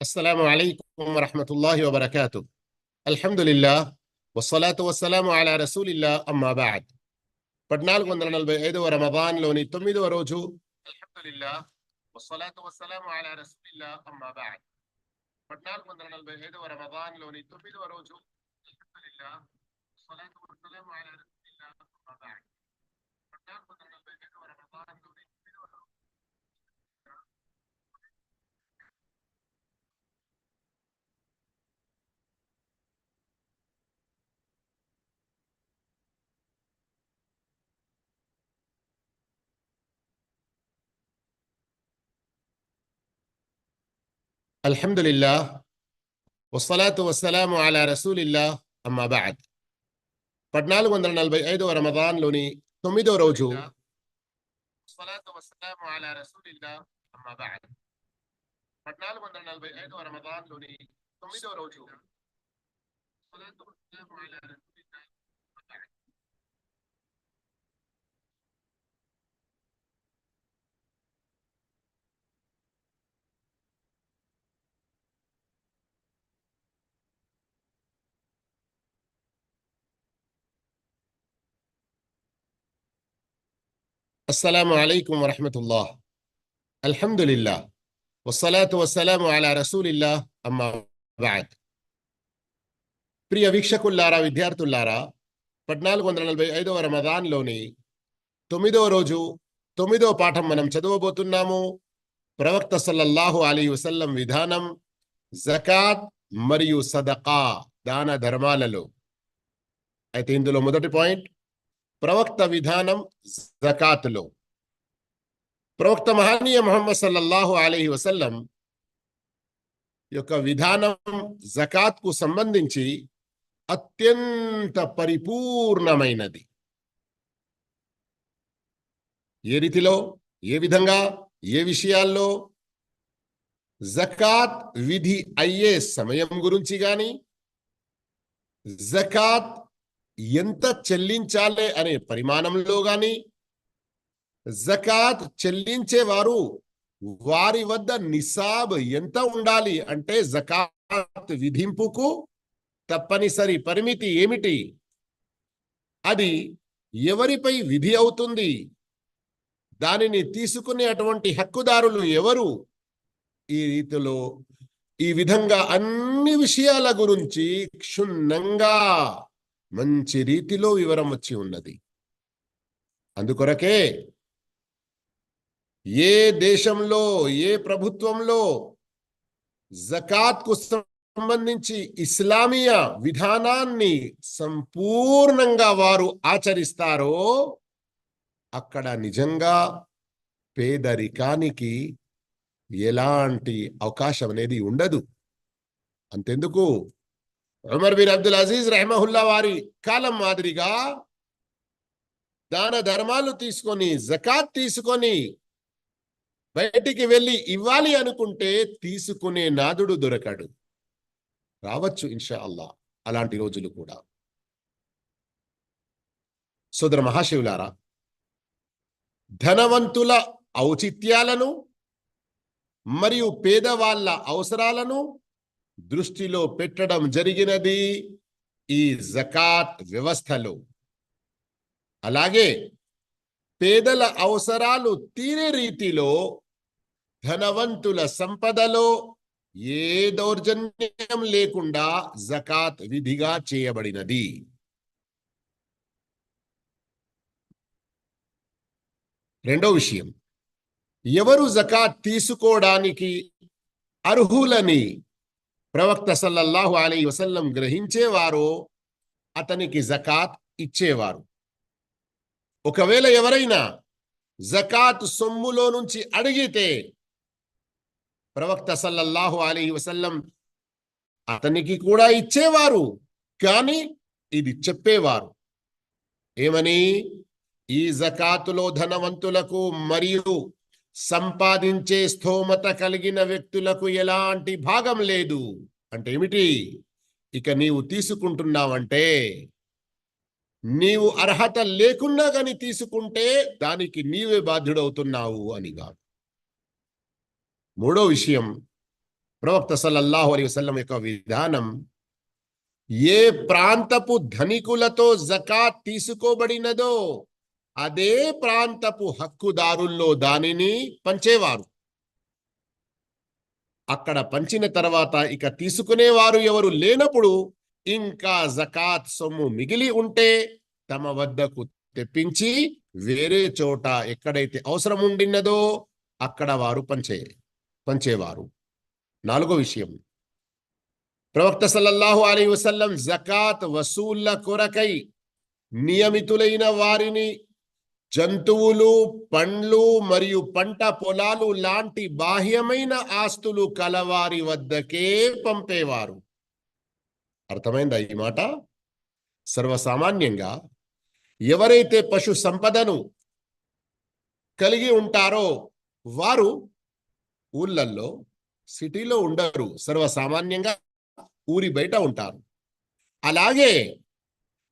السلام عليكم ورحمة الله وبركاته الحمد لله والصلاة والسلام على رسول الله أما بعد పద్నాలుగు వందల నలభై ఐదవ రమదాన్ లోని తొమ్మిదవ రోజు అల్హమ్దులిల్లా వస్సలాతు వస్సలాము అలా రసూలిల్లా అమ్మా బఅద్ పద్నాలుగు వందల నలభై ఐదవ రమదాన్ లోని తొమ్మిదవ రోజు అల్హమ్దులిల్లా వస్సలాతు వస్సలాము అలా రసూలిల్లా అమ్మా బఅద్ పద్నాలుగు వందల الحمد لله والصلاة والسلام على رسول الله أما بعد పద్నాలుగు వందల నలభై ఐదవ రమదాన్ లోని తొమ్మిదవ రోజు الصلاة والسلام على رسول الله أما بعد పద్నాలుగు వందల నలభై ఐదవ రమదాన్ లోని తొమ్మిదవ రోజు అస్సలం అయికం వరహమతుల్లా అల్హమ్దుల్లా వసలాతు వసలాము అలా రసూలిల్లా అమ్మా ప్రియ వీక్షకుల్లారా విద్యార్థుల్లారా పద్నాలుగు వందల నలభై ఐదవ రమదాన్లోని తొమ్మిదో రోజు తొమ్మిదో పాఠం మనం చదవబోతున్నాము. ప్రవక్త సల్లల్లాహు అలీ వసల్లం విధానం జకాత్ మరియు సదకా దాన ధర్మాలలో. అయితే ఇందులో మొదటి పాయింట్ ప్రవక్త విధానం జకాత్లో. ప్రవక్త మహనీయ మొహమ్మద్ సల్లల్లాహు అలీ వసల్లం యొక్క విధానం జకాత్కు సంబంధించి అత్యంత పరిపూర్ణమైనది. ఏ రీతిలో ఏ విధంగా ఏ విషయాల్లో? జకాత్ విధి అయ్యే సమయం గురించి కానీ జకాత్ ఎంత చెల్లించాలి అనే పరిమాణంలో గాని జకాత్ చెల్లించేవారు వారి వద్ద నిసాబ్ ఎంత ఉండాలి అంటే జకాత్ విధింపుకు తప్పనిసరి పరిమితి ఏమిటి? అది ఎవరిపై విధి అవుతుంది? దానిని తీసుకునే అటువంటి హక్కుదారులు ఎవరు? ఈ రీతిలో ఈ విధంగా అన్ని విషయాల గురించి క్షుణ్ణంగా మంచి రీతిలో వివరం వచ్చి ఉన్నది. అందుకొరకే ఏ దేశంలో ఏ ప్రభుత్వంలో జకాత్కు సంబంధించి ఇస్లామియా విధానాన్ని సంపూర్ణంగా వారు ఆచరిస్తారో అక్కడ నిజంగా పేదరికానికి ఎలాంటి అవకాశం అనేది ఉండదు. అంతెందుకు? ఉమర్ బిన్ అబ్దుల్ అజీజ్ రెహమహుల్లా వారి కాలం మాదిరిగా దాన ధర్మాలు తీసుకొని జకాత్ తీసుకొని బయటికి వెళ్ళి ఇవ్వాలి అనుకుంటే తీసుకునే నాదుడు దొరకడు రావచ్చు ఇన్షా అల్లా అలాంటి రోజులు కూడా సోదర మహాశివులారా ధనవంతుల ఔచిత్యాలను మరియు పేదవాళ్ళ అవసరాలను దృష్టిలో పెట్టడం జరిగినది ఈ జకాత్ వ్యవస్థలో. అలాగే పేదల అవసరాలు తీరే రీతిలో ధనవంతుల సంపదలో ఏ దౌర్జన్యం లేకుండా జకాత్ విధిగా చేయబడినది. రెండో విషయం ఎవరు జకాత్ తీసుకోవడానికి అర్హులని ప్రవక్త సల్లల్లాహు అలీ వసల్లం గ్రహించేవారో అతనికి జకాత్ ఇచ్చేవారు. ఒకవేళ ఎవరైనా జకాత్ సొమ్ములో నుంచి అడిగితే ప్రవక్త సల్లల్లాహు అలీ వసల్లం అతనికి కూడా ఇచ్చేవారు కానీ ఇది చెప్పేవారు. ఏమని? ఈ జకాతులో ధనవంతులకు మరియు సంపాదించే స్థోమత కలిగిన వ్యక్తులకు ఎలాంటి భాగం లేదు. అంటే ఏమిటి? ఇక నీవు తీసుకుంటున్నావంటే నీవు అర్హత లేకున్నా గాని తీసుకుంటే దానికి నీవే బాధ్యుడవుతున్నావు అని కాదు. మూడో విషయం ప్రవక్త సల్లల్లాహు అలైహి వసల్లం యొక్క విధానం ఏ ప్రాంతపు ధనికులతో జకాత్ తీసుకోబడినదో అదే ప్రాంతపు హక్కుదారుల్లో దానిని పంచేవారు. అక్కడ పంచిన తర్వాత ఇక తీసుకునేవారు ఎవరు లేనప్పుడు ఇంకా జకాత్ సొమ్ము మిగిలి ఉంటే తమ వద్దకు తెప్పించి వేరే చోట ఎక్కడైతే అవసరం ఉండినదో అక్కడ వారు పంచే పంచేవారు. నాలుగో విషయం. ప్రవక్త సల్లల్లాహు అలీ వసల్లం జకాత్ వసూళ్ళ కొరకై నియమితులైన వారిని జంతువులు పండ్లు మరియు పంట పొలాలు లాంటి బాహ్యమైన ఆస్తులు కలవారి వద్దకే పంపేవారు. అర్థమైందా ఈ మాట? సర్వసామాన్యంగా ఎవరైతే పశు సంపదను కలిగి ఉంటారో వారు ఊళ్ళల్లో సిటీలో ఉండరు. సర్వసామాన్యంగా ఊరి బయట ఉంటారు. అలాగే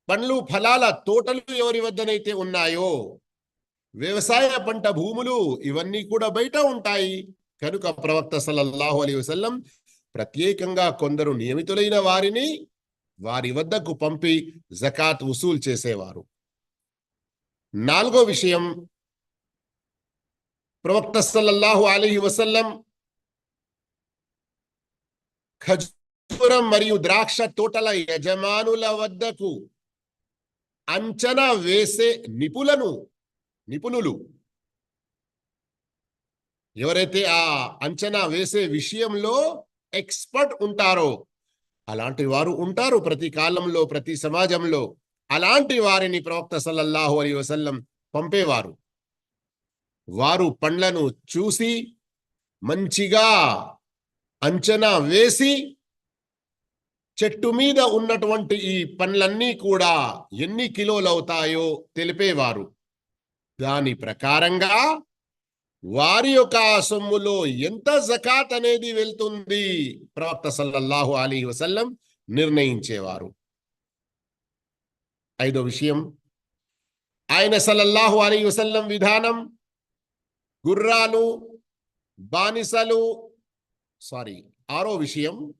పండ్లు ఫలాల తోటలు ఎవరి వద్దనైతే ఉన్నాయో వ్యవసాయ పంట భూములు ఇవన్నీ కూడా బయట ఉంటాయి. కనుక ప్రవక్త సల్లల్లాహు అలీ వసల్లం ప్రత్యేకంగా కొందరు నియమితులైన వారిని వారి వద్దకు పంపి జకాత్ వసూలు చేసేవారు. నాలుగో విషయం ప్రవక్త సల్లల్లాహు అలీ వసల్లం ఖజూరం మరియు ద్రాక్ష తోటల యజమానుల వద్దకు అంచనా వేసే నిపులను నిపుణులు. ఎవరైతే ఆ అంచనా వేసే విషయంలో ఎక్స్పర్ట్ ఉంటారో అలాంటి వారు ఉంటారు ప్రతి కాలంలో ప్రతి సమాజంలో. అలాంటి వారిని ప్రవక్త సల్లల్లాహు అలీ వసల్లం పంపేవారు. వారు పండ్లను చూసి మంచిగా అంచనా వేసి చెట్టు మీద ఉన్నటువంటి ఈ పండ్లన్నీ కూడా ఎన్ని కిలోలు అవుతాయో తెలిపేవారు. దాని ప్రకారంగా వారి యొక్క సొమ్ములో ఎంత జకాత్ అనేది వెళ్తుంది? ప్రవక్త సల్లల్లాహు అలీ వసల్లం నిర్ణయించేవారు. ఐదో విషయం ఆయన సల్లల్లాహు అలీ వసల్లం విధానం గుర్రాలు బానిసలు సారీ ఆరో విషయం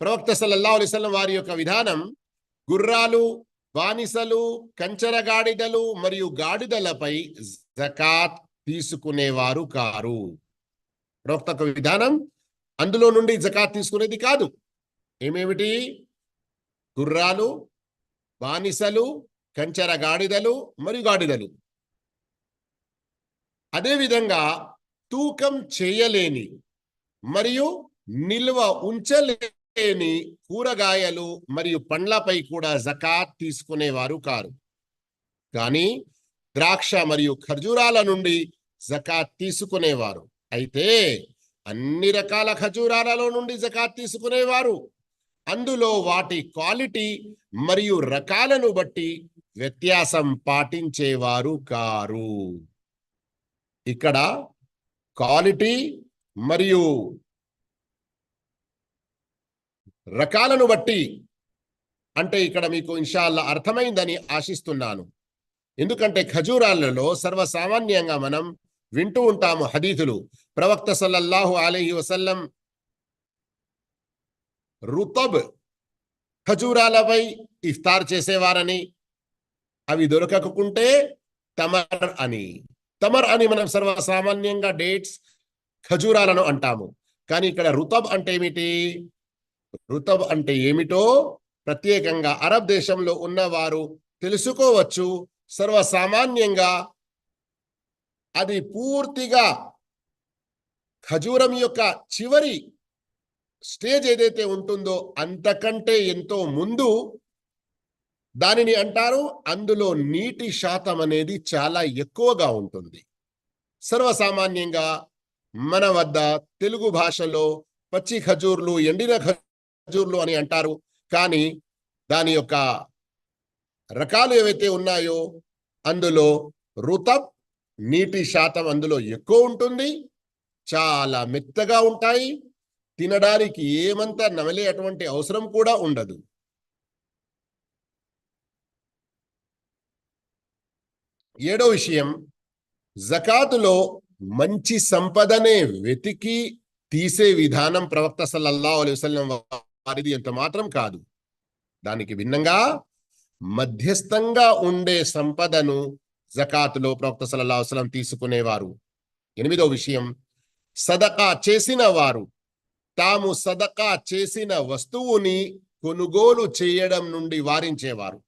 ప్రవక్త సల్లల్లాహు అలైహి వసల్లం వారి యొక్క విధానం గుర్రాలు బానిసలు కంచర గాడిదలు మరియు గాడిదలపై జకాత్ తీసుకునేవారు కారు. ప్రవక్త విధానం అందులో నుండి జకాత్ తీసుకునేది కాదు. ఏమేమిటి? గుర్రాలు బానిసలు కంచర గాడిదలు మరియు గాడిదలు. అదేవిధంగా తూకం చేయలేని మరియు నిల్వ లేని కూరగాయలు మరియు పండ్లపై కూడా జకాత్ తీసుకునేవారు కారు. కానీ ద్రాక్ష మరియు ఖర్జూరాల నుండి జకాత్ తీసుకునేవారు. అయితే అన్ని రకాల ఖజూరాలలో నుండి జకాత్ తీసుకునేవారు. అందులో వాటి క్వాలిటీ మరియు రకాలను బట్టి వ్యత్యాసం పాటించేవారు కారు. ఇక్కడ క్వాలిటీ మరియు రకాలను బట్టి అంటే ఇక్కడ మీకు ఇన్షాల్లా అర్థమైందని ఆశిస్తున్నాను. ఎందుకంటే ఖజూరాలలో సర్వసామాన్యంగా మనం వింటూ ఉంటాము హదీతులు. ప్రవక్త సల్లల్లాహు అలైహి వసల్లం రుతబ్ ఖజూరాలపై ఇఫ్తార్ చేసేవారని అవి దొరకకుంటే తమర్ అని. తమర్ అని మనం సర్వసామాన్యంగా డేట్స్ ఖజూరాలను అంటాము. కానీ ఇక్కడ రుతబ్ అంటే ఏమిటి? రుతబ్ అంటే ఏమిటో ప్రత్యేకంగా అరబ్ దేశంలో ఉన్నవారు తెలుసుకోవచ్చు. సర్వసామాన్యంగా అది పూర్తిగా ఖజూరం యొక్క చివరి స్టేజ్ ఏదైతే ఉంటుందో అంతకంటే ఎంతో ముందు దానిని అంటారు. అందులో నీటి శాతం అనేది చాలా ఎక్కువగా ఉంటుంది. సర్వసామాన్యంగా మన వద్ద తెలుగు భాషలో పచ్చి ఖజూర్లు ఎండిన ఖర్జూర్లు అని అంటారు. కానీ దాని యొక్క రకాలు ఏవైతే ఉన్నాయో అందులో రుతబ్ నీటి శాతం అందులో ఎక్కువ ఉంటుంది. చాలా మెత్తగా ఉంటాయి. తినడానికి ఏమంతా నమలే అటువంటి అవసరం కూడా ఉండదు. ఏడో విషయం జకాతులో మంచి సంపదనే వెతికి తీసే విధానం ప్రవక్త సల్లల్లా అలైహి వారిది ఎంత మాత్రం కాదు. దానికి భిన్నంగా మధ్యస్థంగా ఉండే సంపదను జకాతులో ప్రవక్త సల్లల్లాహు తీసుకునేవారు. ఎనిమిదో విషయం సదకా చేసిన వారు తాము సదకా చేసిన వస్తువుని కొనుగోలు చేయడం నుండి వారించేవారు.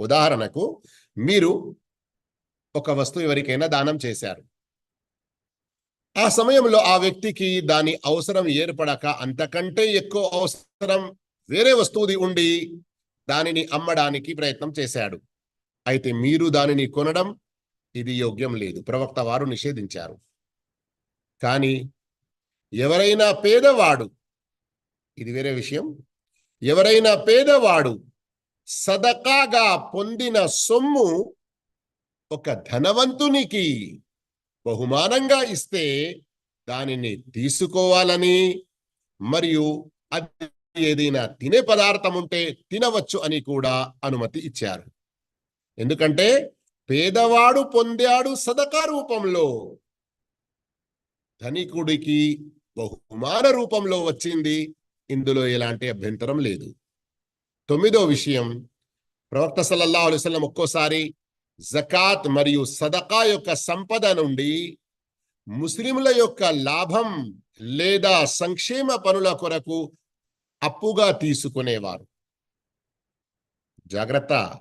ఉదాహరణకు మీరు ఒక వస్తువు ఎవరికైనా దానం చేశారు. ఆ సమయంలో ఆ వ్యక్తికి దాని అవసరం ఏర్పడక అంతకంటే ఎక్కువ అవసరం వేరే వస్తువుది ఉండి దానిని అమ్మడానికి ప్రయత్నం చేశాడు. అయితే మీరు దానిని కొనడం ఇది యోగ్యం లేదు. ప్రవక్త వారు నిషేధించారు. కానీ ఎవరైనా పేదవాడు ఇది వేరే విషయం ఎవరైనా పేదవాడు సదకాగా పొందిన సొమ్ము ఒక ధనవంతునికి బహుమానంగా ఇస్తే దానిని తీసుకోవాలని మరియు అది ఏదైనా తినే పదార్థం ఉంటే తినవచ్చు అని కూడా అనుమతి ఇచ్చారు. ఎందుకంటే పేదవాడు పొందాడు సదకా రూపంలో ధనికుడికి బహుమాన రూపంలో వచ్చింది. ఇందులో ఎలాంటి అభ్యంతరం లేదు. తొమ్మిదో విషయం ప్రవక్త సల్లల్లా అలిస్లం ఒక్కోసారి జకాత్ మరియు సదకా యొక్క సంపద నుండి ముస్లింల యొక్క లాభం లేదా సంక్షేమ పనుల కొరకు అప్పుగా తీసుకునేవారు. జాగ్రత్త.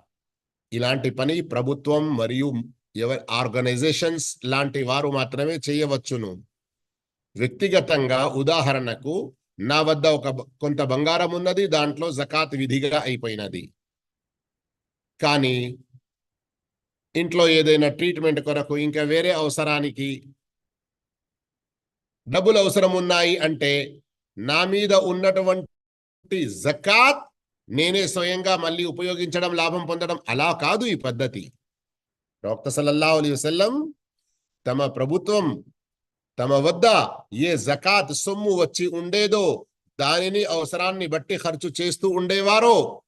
ఇలాంటి పని ప్రభుత్వం మరియు ఎవరి ఆర్గనైజేషన్స్ లాంటి వారు మాత్రమే చేయవచ్చును. వ్యక్తిగతంగా ఉదాహరణకు నా వద్ద ఒక కొంత బంగారం ఉన్నది దాంట్లో జకాత్ విధిగా అయిపోయినది. కానీ ఇంట్లో ఏదైనా ట్రీట్మెంట్ కొరకు ఇంకా వేరే అవసరానికి డబ్బులు అవసరం ఉన్నాయి అంటే నా మీద ఉన్నటువంటి జకాత్ నేనే స్వయంగా మళ్ళీ ఉపయోగించడం లాభం పొందడం అలా కాదు ఈ పద్ధతి. ప్రవక్త సల్లల్లా అలీ వసల్లం తమ ప్రభుత్వం తమ వద్ద ఏ జకాత్ సొమ్ము వచ్చి ఉండేదో దానిని అవసరాన్ని బట్టి ఖర్చు చేస్తూ ఉండేవారో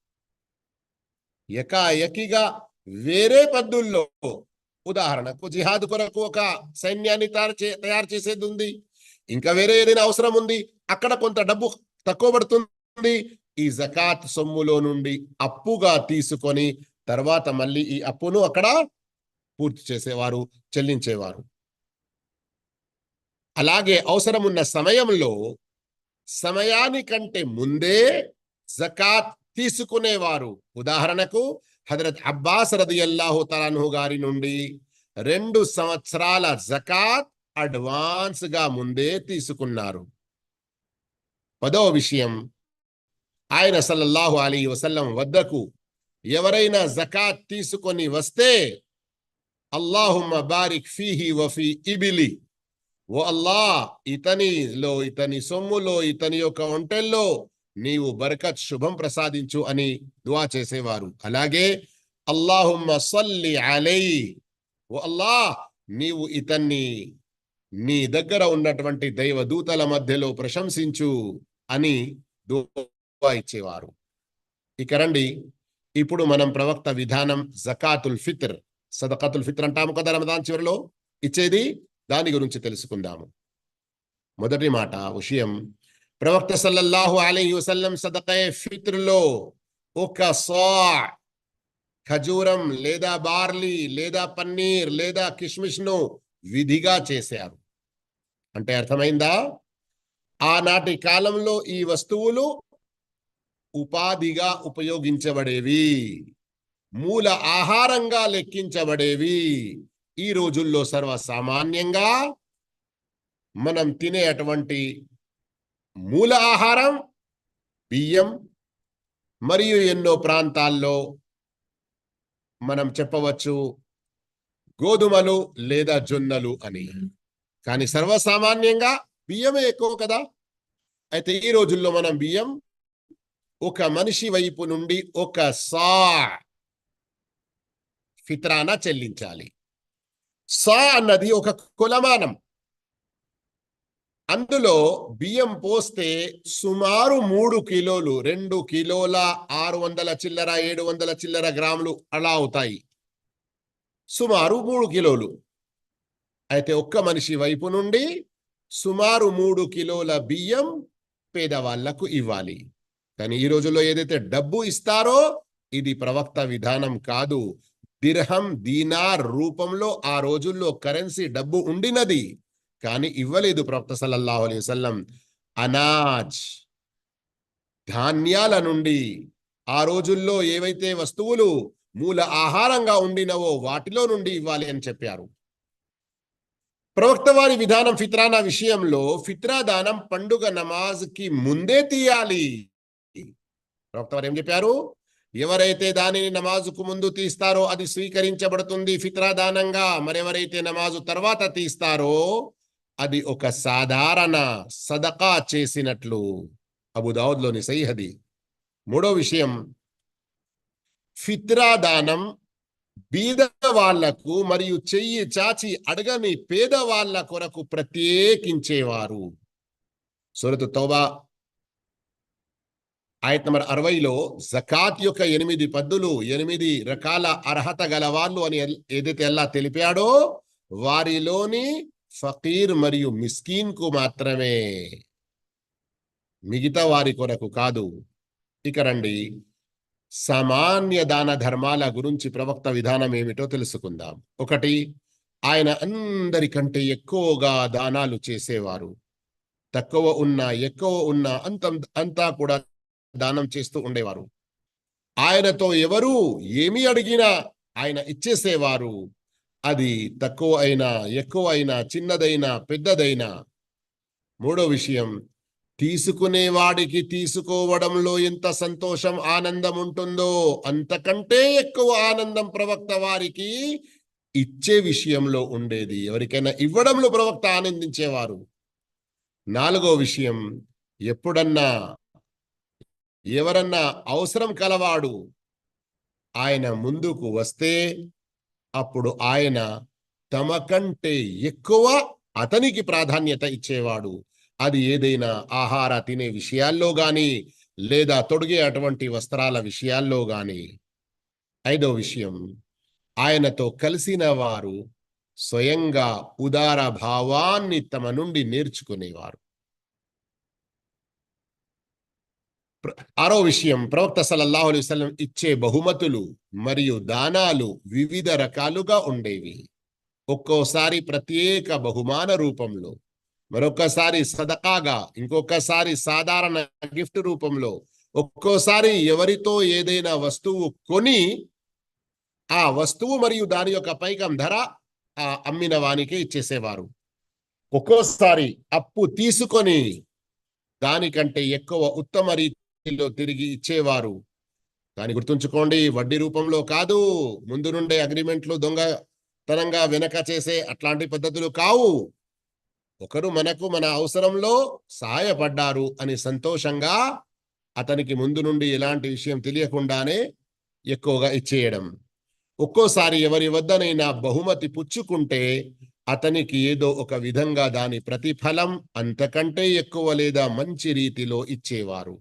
ఎకాఎకిగా వేరే పద్దుల్లో ఉదాహరణకు జిహాద్ కొరకు ఒక సైన్యాన్ని తయారు చే తయారు చేసేది ఉంది. ఇంకా వేరే ఏదైనా అవసరం ఉంది? అక్కడ కొంత డబ్బు తక్కువ పడుతుంది. ఈ జకాత్ సొమ్ములో నుండి అప్పుగా తీసుకొని తర్వాత మళ్ళీ ఈ అప్పును అక్కడ పూర్తి చేసేవారు చెల్లించేవారు. అలాగే అవసరమున్న సమయంలో సమయానికంటే ముందే జకాత్ తీసుకునేవారు. ఉదాహరణకు హజరత్ అబ్బాస్ రదియల్లాహు తలాన్హు గారి నుండి రెండు సంవత్సరాల జకాత్ అడ్వాన్స్గా ముందే తీసుకున్నారు. పదో విషయం ఆయన సల్లల్లాహు అలీ వసల్లం వద్దకు ఎవరైనా జకాత్ తీసుకొని వస్తే అల్లాహుమ్మ బారిక్ ఫీహి వఫీ ఇబిలి ఓ అల్లా ఇతనిలో ఇతని సొమ్ములో ఇతని యొక్క ఒంటెల్లో నీవు బరకత్ శుభం ప్రసాదించు అని దువా చేసేవారు. అలాగే అల్లాహుమ్మ సల్లి అలై ఓ అల్లా నీవు ఇతన్ని నీ దగ్గర ఉన్నటువంటి దైవ దూతల మధ్యలో ప్రశంసించు అని దువా ఇచ్చేవారు. ఇక రండి ఇప్పుడు మనం ప్రవక్త విధానం జకాతుల్ ఫిత్ర్ సదకతుల్ ఫిత్ర్ అంటాము కదా రమదాన్ చివరిలో? ఇచ్చేది దాని గురించి తెలుసుకుందాము. మొదటి మాట విషయం ప్రవక్త సల్లల్లాహు అలీ వసల్లం సదకే ఫిత్రులో ఒక సా ఖజూరం లేదా బార్లీ లేదా పన్నీర్ లేదా కిస్మిస్ను విధిగా చేశారు. అంటే అర్థమైందా? ఆనాటి కాలంలో ఈ వస్తువులు ఉపాధిగా ఉపయోగించబడేవి మూల ఆహారంగా లెక్కించబడేవి. ఈ రోజుల్లో సర్వసామాన్యంగా మనం తినే అటువంటి మూల ఆహారం బియ్యం మరియు ఎన్నో ప్రాంతాల్లో మనం చెప్పవచ్చు గోధుమలు లేదా జొన్నలు అని. కానీ సర్వసామాన్యంగా బియ్యమే ఎక్కువ కదా? అయితే ఈ రోజుల్లో మనం బియ్యం ఒక మనిషి వైపు నుండి ఒక సా ఫిత్రాన చెల్లించాలి. సా అన్నది ఒక కులమానం. అందులో బియ్యం పోస్తే సుమారు మూడు కిలోలు రెండు కిలోల ఆరు వందల చిల్లర ఏడు వందల చిల్లర గ్రాములు అలా అవుతాయి. సుమారు మూడు కిలోలు. అయితే ఒక్క మనిషి వైపు నుండి సుమారు మూడు కిలోల బియ్యం పేదవాళ్ళకు ఇవ్వాలి. కానీ ఈ రోజుల్లో ఏదైతే డబ్బు ఇస్తారో ఇది ప్రవక్త విధానం కాదు. దిర్హం దీనార్ రూపంలో ఆ రోజుల్లో కరెన్సీ డబ్బు ఉండినది. కానీ ఇవ్వలేదు ప్రవక్త సల్లల్లాహు అలైహి వసల్లం. అనాజ్ ధాన్యాల నుండి ఆ రోజుల్లో ఏవైతే వస్తువులు మూల ఆహారంగా ఉండినవో వాటిలో నుండి ఇవ్వాలి అని చెప్పారు. ప్రవక్త వారి విధానం ఫిత్రానా విషయంలో ఫిత్రా దానం పండుగ నమాజ్కి ముందే తీయాలి. ప్రవక్త వారు ఏం చెప్పారు? ఎవరైతే దానిని నమాజుకు ముందు తీస్తారో అది స్వీకరించబడుతుంది ఫిత్రా దానంగా. మరెవరైతే నమాజు తర్వాత తీస్తారో అది ఒక సాధారణ సదకా చేసినట్లు అబుదావుద్లోని సైహది మూడో విషయం ఫిత్రా దానం బీద వాళ్ళకు మరియు చెయ్యి చాచి అడగని పేదవాళ్ళ కొరకు ప్రత్యేకించేవారు. సురతు తోబా ఆయత్ నంబర్ అరవైలో జకాత్ యొక్క ఎనిమిది పద్దులు ఎనిమిది రకాల అర్హత గలవాళ్ళు అని ఏదైతే ఎలా తెలిపాడో వారిలోని ఫకీర్ మరియు మిస్కీన్కు మాత్రమే మిగతా వారి కొరకు కాదు. ఇక రండి. సామాన్య దాన ధర్మాల గురించి ప్రవక్త విధానం ఏమిటో తెలుసుకుందాం. ఒకటి ఆయన అందరికంటే ఎక్కువగా దానాలు చేసేవారు. తక్కువ ఉన్నా ఎక్కువ ఉన్నా అంత అంతా కూడా దానం చేస్తూ ఉండేవారు. ఆయనతో ఎవరు ఏమి అడిగినా ఆయన ఇచ్చేసేవారు. అది తక్కువ అయినా ఎక్కువ అయినా చిన్నదైనా పెద్దదైనా. మూడో విషయం తీసుకునేవాడికి తీసుకోవడంలో ఎంత సంతోషం ఆనందం ఉంటుందో అంతకంటే ఎక్కువ ఆనందం ప్రవక్త వారికి ఇచ్చే విషయంలో ఉండేది. ఎవరికైనా ఇవ్వడంలో ప్రవక్త ఆనందించేవారు. నాలుగో విషయం ఎప్పుడన్నా ఎవరన్నా అవసరం కలవాడు ఆయన ముందుకు వస్తే అప్పుడు ఆయన తమ కంటే ఎక్కువ అతనికి ప్రాధాన్యత ఇచ్చేవాడు. అది ఏదైనా ఆహార తినే విషయాల్లో గాని లేదా తొడిగే అటువంటి వస్త్రాల విషయాల్లో గాని. ఐదో విషయం ఆయనతో కలిసిన వారు స్వయంగా ఉదార భావాన్ని తమ నుండి నేర్చుకునేవారు. ఆరో విషయం. ప్రవక్త సలల్లాహు అలైహి వసల్లం ఇచ్చే బహుమతులు మరియు దానాలు వివిధ రకాలుగా ఉండేవి. ఒక్కోసారి ప్రత్యేక బహుమాన రూపంలో మరొకసారి సదకాగా ఇంకొకసారి సాధారణ గిఫ్ట్ రూపంలో ఒక్కోసారి ఎవరితో ఏదైనా వస్తువు కొని ఆ వస్తువు మరియు దాని యొక్క పైకం ధర ఆ అమ్మిన వానికే ఇచ్చేసేవారు. ఒక్కోసారి అప్పు తీసుకొని దానికంటే ఎక్కువ ఉత్తమ వడ్డీలో తిరిగి ఇచ్చేవారు. కానీ గుర్తుంచుకోండి వడ్డీ రూపంలో కాదు. ముందు నుండే అగ్రిమెంట్లు దొంగతనంగా వెనక చేసే అట్లాంటి పద్ధతులు కావు. ఒకరు మనకు మన అవసరంలో సహాయపడ్డారు అని సంతోషంగా అతనికి ముందు నుండి ఎలాంటి విషయం తెలియకుండానే ఎక్కువగా ఇచ్చేయడం. ఒక్కోసారి ఎవరి వద్దనైనా బహుమతి పుచ్చుకుంటే అతనికి ఏదో ఒక విధంగా దాని ప్రతిఫలం అంతకంటే ఎక్కువ లేదా మంచి రీతిలో ఇచ్చేవారు.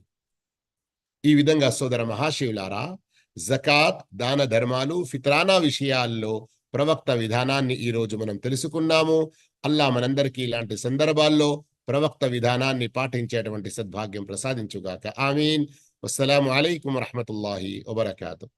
ఈ విధంగా సోదర మహాశివులారా జకాత్ దాన ధర్మాలు ఫిత్రానా విషయాల్లో ప్రవక్త విధానాన్ని ఈ రోజు మనం తెలుసుకున్నాము. అల్లా మనందరికీ ఇలాంటి సందర్భాల్లో ప్రవక్త విధానాన్ని పాటించేటువంటి సద్భాగ్యం ప్రసాదించుగాక. ఆమీన్. అస్సలం అలైకుం వరహమతుల్లాహి వబర్కాతు.